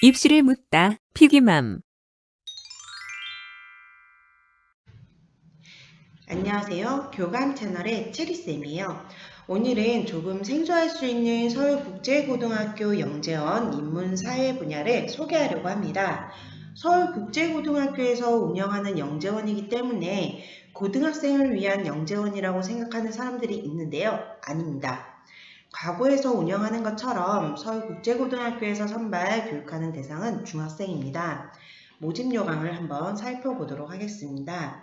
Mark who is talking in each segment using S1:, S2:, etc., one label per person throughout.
S1: 입시를 묻다 피기맘
S2: 안녕하세요. 교감 채널의 체리쌤이에요. 오늘은 조금 생소할 수 있는 서울국제고등학교 영재원 인문사회 분야를 소개하려고 합니다. 서울국제고등학교에서 운영하는 영재원이기 때문에 고등학생을 위한 영재원이라고 생각하는 사람들이 있는데요. 아닙니다. 과거에서 운영하는 것처럼 서울국제고등학교에서 선발 교육하는 대상은 중학생입니다. 모집 요강을 한번 살펴보도록 하겠습니다.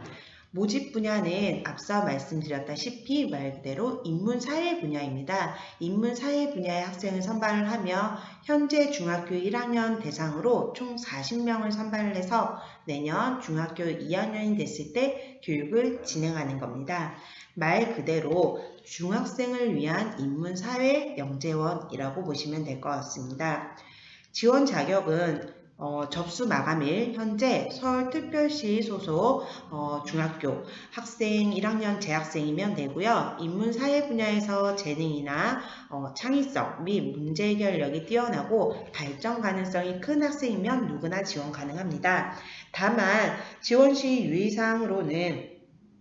S2: 모집 분야는 앞서 말씀드렸다시피 말 그대로 인문사회 분야입니다. 인문사회 분야의 학생을 선발을 하며 현재 중학교 1학년 대상으로 총 40명을 선발을 해서 내년 중학교 2학년이 됐을 때 교육을 진행하는 겁니다. 말 그대로 중학생을 위한 인문사회 영재원이라고 보시면 될 것 같습니다. 지원 자격은 어, 접수 마감일 현재 서울특별시 소속 어, 중학교 학생 1학년 재학생이면 되고요. 인문사회 분야에서 재능이나 어, 창의성 및 문제 해결력이 뛰어나고 발전 가능성이 큰 학생이면 누구나 지원 가능합니다. 다만 지원 시 유의사항으로는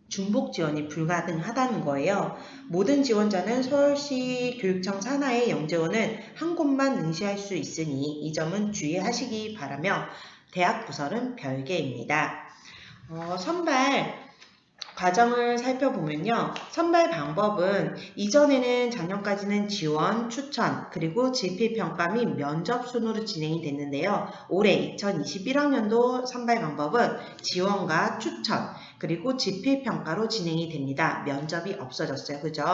S2: 중복 지원이 불가능하다는 거예요. 모든 지원자는 서울시 교육청 산하의 영재원은 한 곳만 응시할 수 있으니 이 점은 주의하시기 바라며 대학 부설은 별개입니다. 어, 선발 과정을 살펴보면요. 선발 방법은 이전에는 작년까지는 지원, 추천, 그리고 질필평가 및 면접 순으로 진행이 됐는데요. 올해 2021학년도 선발 방법은 지원과 추천, 그리고 질필평가로 진행이 됩니다. 면접이 없어졌어요. 그죠?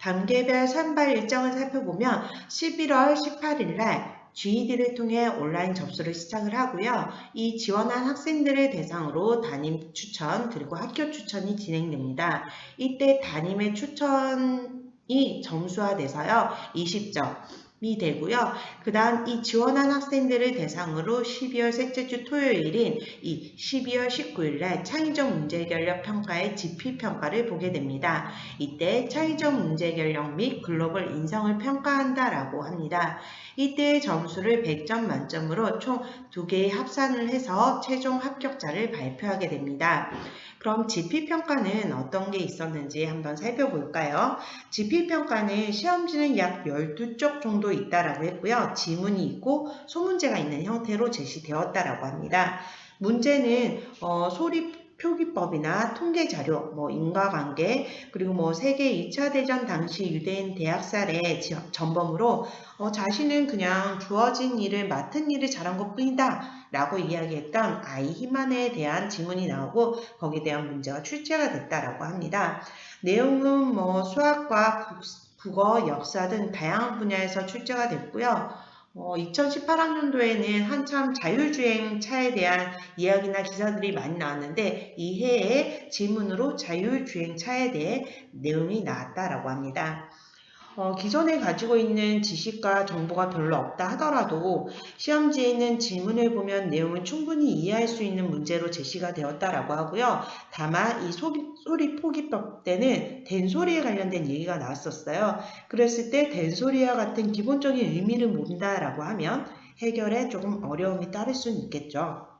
S2: 단계별 선발 일정을 살펴보면 11월 18일 날 GED를 통해 온라인 접수를 시작을 하고요. 이 지원한 학생들을 대상으로 담임 추천 그리고 학교 추천이 진행됩니다. 이때 담임의 추천이 점수화돼서요. 20점. 이 되고요. 그 다음 이 지원한 학생들을 대상으로 12월 셋째 주 토요일인 이 12월 19일 날 창의적 문제 해결력 평가의 지필 평가를 보게 됩니다. 이때 창의적 문제 해결력 및 글로벌 인성을 평가한다라고 합니다. 이때의 점수를 100점 만점으로 총두 개의 합산을 해서 최종 합격자를 발표하게 됩니다. 그럼 지필평가는 어떤 게 있었는지 한번 살펴볼까요? 지필평가는 시험지는 약 12쪽 정도 있다라고 했고요. 지문이 있고 소문제가 있는 형태로 제시되었다라고 합니다. 문제는 어, 소리 표기법이나 통계 자료, 뭐 인과관계, 그리고 뭐 세계 2차 대전 당시 유대인 대학살의 전범으로 어, 자신은 그냥 주어진 일을 맡은 일을 잘한 것 뿐이다. 라고 이야기했던 아이 히만에 대한 지문이 나오고 거기에 대한 문제가 출제가 됐다라고 합니다. 내용은 뭐 수학과 국어, 역사 등 다양한 분야에서 출제가 됐고요. 어, 2018학년도에는 한참 자율주행 차에 대한 이야기나 기사들이 많이 나왔는데 이 해에 지문으로 자율주행 차에 대해 내용이 나왔다라고 합니다. 어, 기존에 가지고 있는 지식과 정보가 별로 없다 하더라도 시험지에 있는 질문을 보면 내용을 충분히 이해할 수 있는 문제로 제시가 되었다라고 하고요. 다만 이 소리, 소리 포기법 때는 된소리에 관련된 얘기가 나왔었어요. 그랬을 때 된소리와 같은 기본적인 의미를 모른다라고 하면 해결에 조금 어려움이 따를 수는 있겠죠.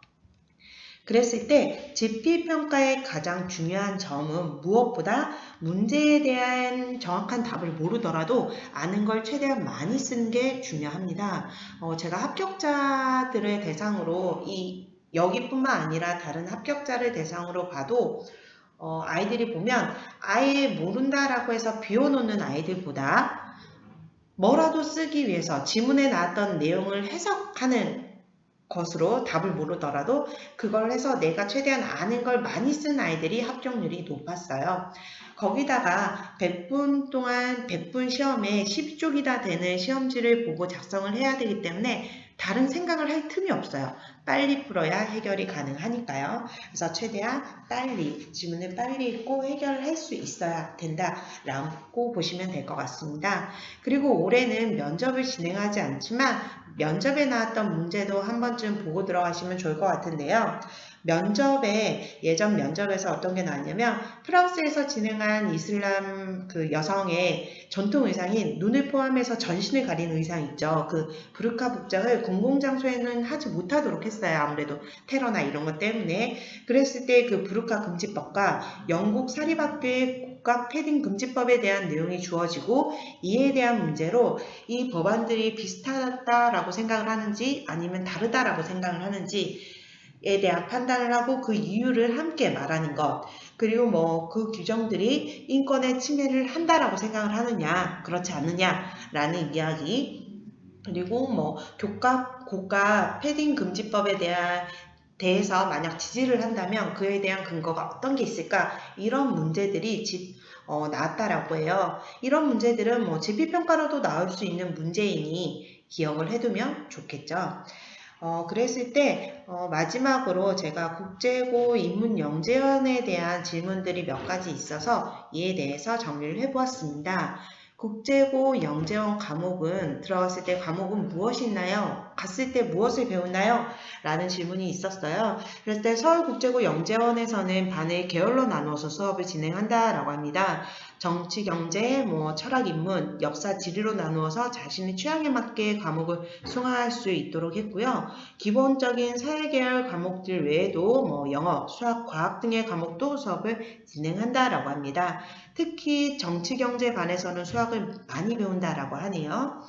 S2: 그랬을 때 지필평가의 가장 중요한 점은 무엇보다 문제에 대한 정확한 답을 모르더라도 아는 걸 최대한 많이 쓰는 게 중요합니다. 어, 제가 합격자들의 대상으로 이 여기뿐만 아니라 다른 합격자를 대상으로 봐도 어, 아이들이 보면 아예 모른다라고 해서 비워놓는 아이들보다 뭐라도 쓰기 위해서 지문에 나왔던 내용을 해석하는 것으로 답을 모르더라도 그걸 해서 내가 최대한 아는 걸 많이 쓴 아이들이 합격률이 높았어요. 거기다가 100분 동안 100분 시험에 10쪽이나 되는 시험지를 보고 작성을 해야 되기 때문에 다른 생각을 할 틈이 없어요. 빨리 풀어야 해결이 가능하니까요. 그래서 최대한 빨리, 지문을 빨리 읽고 해결을 할수 있어야 된다라고 보시면 될 것 같습니다. 그리고 올해는 면접을 진행하지 않지만 면접에 나왔던 문제도 한 번쯤 보고 들어가시면 좋을 것 같은데요. 면접에 예전 면접에서 어떤 게 나왔냐면 프랑스에서 진행한 이슬람 그 여성의 전통 의상인 눈을 포함해서 전신을 가리는 의상 있죠. 그 부르카 복장을 공공 장소에는 하지 못하도록 했어요. 아무래도 테러나 이런 것 때문에. 그랬을 때그 부르카 금지법과 영국 사립학교의 국가 패딩 금지법에 대한 내용이 주어지고 이에 대한 문제로 이 법안들이 비슷하다라고 생각을 하는지 아니면 다르다라고 생각을 하는지에 대한 판단을 하고 그 이유를 함께 말하는 것 그리고 뭐 그 규정들이 인권의 침해를 한다라고 생각을 하느냐 그렇지 않느냐라는 이야기 그리고 뭐 교과 고가 패딩 금지법에 대한 대해서 만약 지지를 한다면 그에 대한 근거가 어떤 게 있을까 이런 문제들이 집, 어, 나왔다라고 해요. 이런 문제들은 뭐 지필평가로도 나올 수 있는 문제이니 기억을 해두면 좋겠죠. 어, 그랬을 때 어, 마지막으로 제가 국제고 인문 영재원에 대한 질문들이 몇 가지 있어서 이에 대해서 정리를 해보았습니다. 국제고 영재원 과목은 들어갔을 때 과목은 무엇이 있나요? 갔을 때 무엇을 배우나요? 라는 질문이 있었어요. 그럴 때 서울국제고 영재원에서는 반을 계열로 나누어서 수업을 진행한다라고 합니다. 정치, 경제, 뭐 철학, 인문, 역사, 지리로 나누어서 자신의 취향에 맞게 과목을 수강할 수 있도록 했고요. 기본적인 사회계열 과목들 외에도 뭐 영어, 수학, 과학 등의 과목도 수업을 진행한다라고 합니다. 특히 정치, 경제 반에서는 수학을 많이 배운다라고 하네요.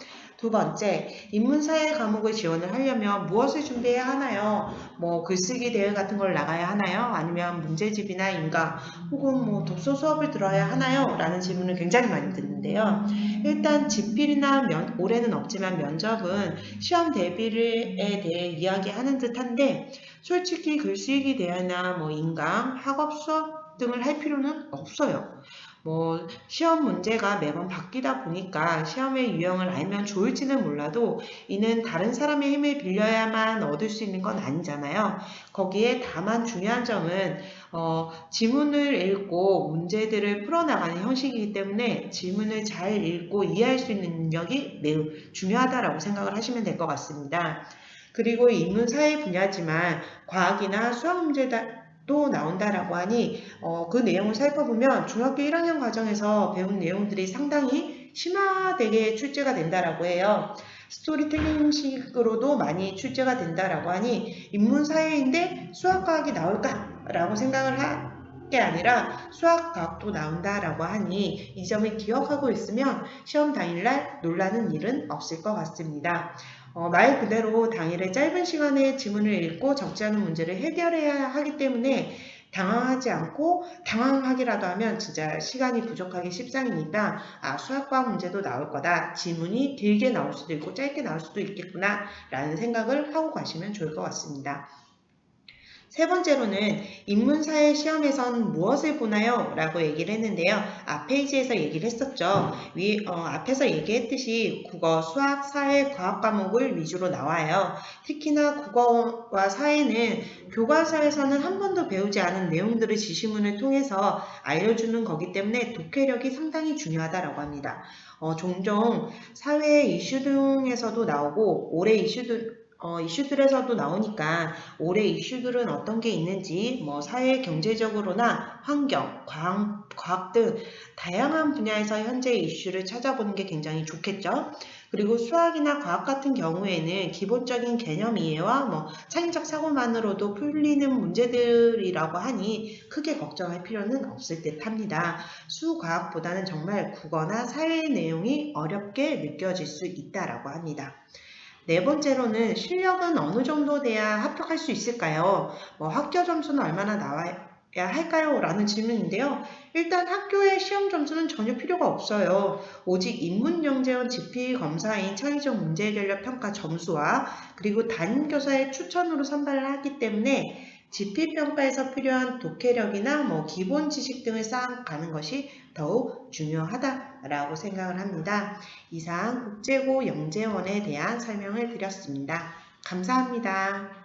S2: 두 번째, 인문사회 과목을 지원을 하려면 무엇을 준비해야 하나요? 뭐 글쓰기 대회 같은 걸 나가야 하나요? 아니면 문제집이나 인강 혹은 뭐 독서 수업을 들어야 하나요? 라는 질문을 굉장히 많이 듣는데요. 일단 집필이나 면, 올해는 없지만 면접은 시험 대비에 대해 이야기하는 듯한데 솔직히 글쓰기 대회나 뭐 인강, 학업 수업 등을 할 필요는 없어요. 뭐 시험 문제가 매번 바뀌다 보니까 시험의 유형을 알면 좋을지는 몰라도 이는 다른 사람의 힘을 빌려야만 얻을 수 있는 건 아니잖아요. 거기에 다만 중요한 점은 어, 지문을 읽고 문제들을 풀어나가는 형식이기 때문에 지문을 잘 읽고 이해할 수 있는 능력이 매우 중요하다라고 생각을 하시면 될 것 같습니다. 그리고 인문사회 분야지만 과학이나 수학 문제다 또 나온다라고 하니 어, 그 내용을 살펴보면 중학교 1학년 과정에서 배운 내용들이 상당히 심화되게 출제가 된다라고 해요. 스토리텔링식으로도 많이 출제가 된다라고 하니 인문사회인데 수학과학이 나올까라고 생각을 하, 게 아니라 수학과학도 나온다라고 하니 이 점을 기억하고 있으면 시험 당일날 놀라는 일은 없을 것 같습니다. 어, 말 그대로 당일에 짧은 시간에 지문을 읽고 적지 않은 문제를 해결해야 하기 때문에 당황하지 않고 당황하기라도 하면 진짜 시간이 부족하기 십상이니까 아 수학과학 문제도 나올 거다 지문이 길게 나올 수도 있고 짧게 나올 수도 있겠구나 라는 생각을 하고 가시면 좋을 것 같습니다. 세 번째로는 인문사회 시험에선 무엇을 보나요? 라고 얘기를 했는데요. 앞 페이지에서 얘기를 했었죠. 위, 어, 앞에서 얘기했듯이 국어, 수학, 사회, 과학 과목을 위주로 나와요. 특히나 국어와 사회는 교과서에서는 한 번도 배우지 않은 내용들을 지시문을 통해서 알려주는 거기 때문에 독해력이 상당히 중요하다고 합니다. 어, 종종 사회 이슈 등에서도 나오고 올해 이슈들 어, 이슈들에서도 나오니까 올해 이슈들은 어떤 게 있는지 뭐 사회 경제적으로나 환경, 과학, 과학 등 다양한 분야에서 현재 이슈를 찾아보는 게 굉장히 좋겠죠. 그리고 수학이나 과학 같은 경우에는 기본적인 개념 이해와 뭐 창의적 사고만으로도 풀리는 문제들이라고 하니 크게 걱정할 필요는 없을 듯 합니다. 수과학보다는 정말 국어나 사회 내용이 어렵게 느껴질 수 있다라고 합니다. 네 번째로는 실력은 어느 정도 돼야 합격할 수 있을까요? 뭐 학교 점수는 얼마나 나와야 할까요? 라는 질문인데요. 일단 학교의 시험 점수는 전혀 필요가 없어요. 오직 인문영재원 지필 검사인 창의적 문제해결력 평가 점수와 그리고 담임교사의 추천으로 선발을 하기 때문에 지필평가에서 필요한 독해력이나 뭐 기본 지식 등을 쌓아가는 것이 더욱 중요하다라고 생각을 합니다. 이상 국제고 영재원에 대한 설명을 드렸습니다. 감사합니다.